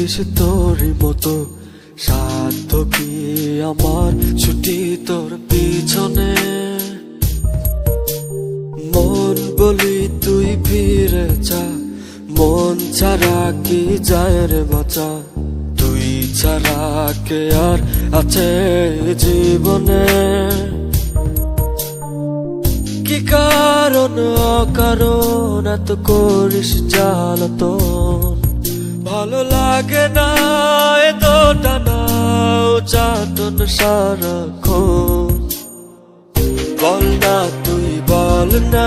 চলেছিস তোরই মতো। সাধ্য কি আমার ছুটি তোর পিছনে? মন বলি তুই ফিরে যা। মন ছাড়া কি যায় রে বাঁচা? তুই ছাড়া কে আর আছে জীবনে? কি কারণ অকারণ এত করিস জ্বালাতন? ভালো লাগে না এত টানা চাটন সারাক্ষণ। বল না, তুই বল না,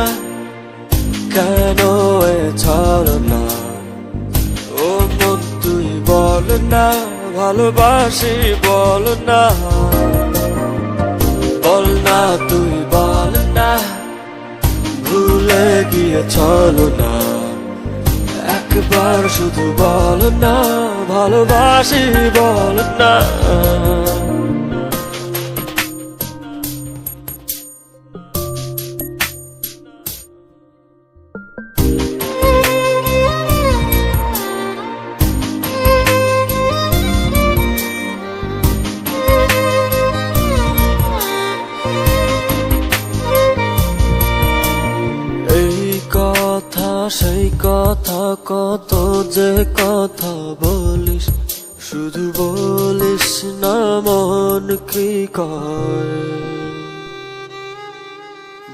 কেন এ না ও মন, তুই বল না, ভালোবাসি বল না। বল না, তুই বল না, ভুলে গিয়ে চলো না। একবার শুধু বল না ভালোবাসি বল না। সেই কথা কত যে কথা বলিস, শুধু বলিস না মন কি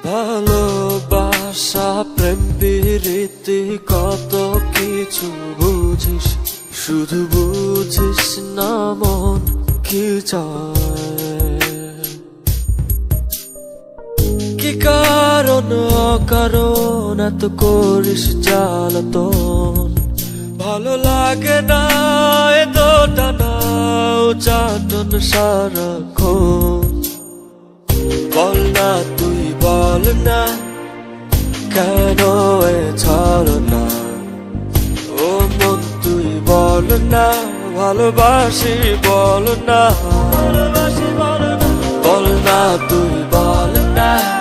ভালোবাসা, প্রেম, প্রীতি কত কিছু বুঝিস, শুধু বুঝিস না মন কি চায়। কারণ এত করিস জ্বালাতন? ভালো লাগে না, এত টানা চাটন সারাক্ষণ। বল না, তুই বল না, কেন এ ছাড় না ও মন, তুই বল না, ভালোবাসি বল না। বল না, তুই বল না।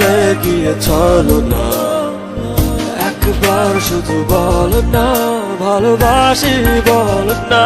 ভুলে গিয়ে চলো না। একবার শুধু বল না ভালোবাসি বল না।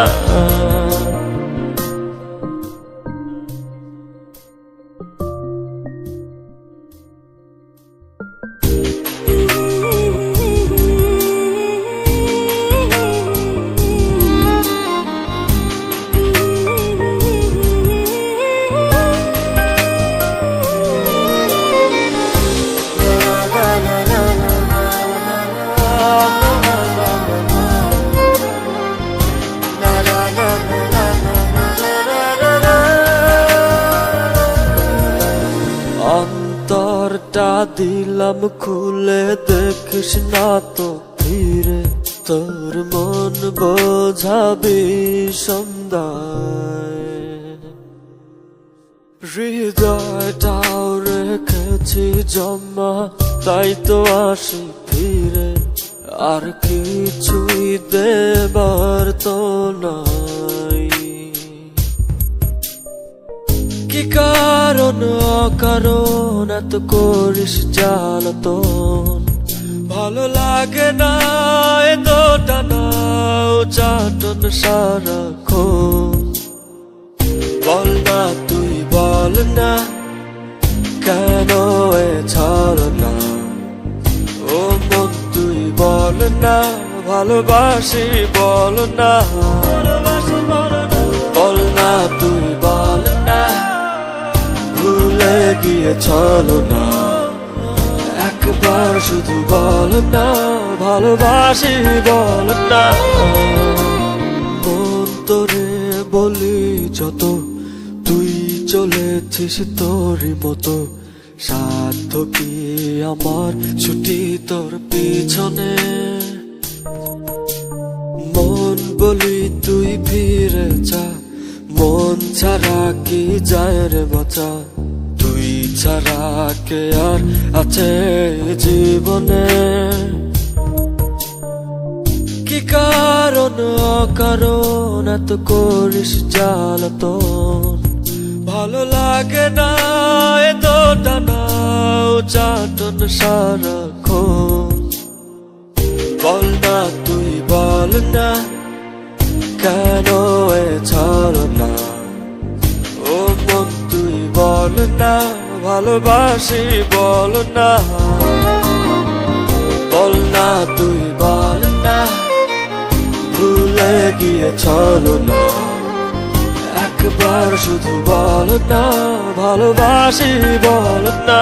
দিলাম খুলে দেখিস না তো ফিরে তোর মন বোঝাবি সন্ধ্যায় হৃদয়টাও রেখেছি জমা তাই তো আসি ফিরে আর কিছুই দেবার তো নাই কি কারণ এত করিস ভালো লাগে না এত টানা চাটন বল না, তুই বল না, কেন এ ছাড় না ও মন, তুই বল না, ভালোবাসি বল না। ভুলে গিয়ে চলো না। একবার শুধু বল না, ভালোবাসি বল না। মন তোরে বলি যত, তুই চলেছিস তোরই মতো। সাধ্য কি আমার ছুটি তোর পিছনে? মন বলি তুই ফিরে যা, মন ছাড়া কি যায় রে বাঁচা? ছাড়া কে আর আছে জীবনে। কি কারণ, অকারণ, এত করিস জ্বালাতন? ভালো লাগে না, এত টানা চাটন সারাক্ষণ। বল না, তুই বল না চলো না ও মন, তুই বল না। ভালোবাসি, বল না। বল না, তুই বল না। ভুলে গিয়ে চলো না। একবার শুধু বল না, ভালোবাসি, বল না।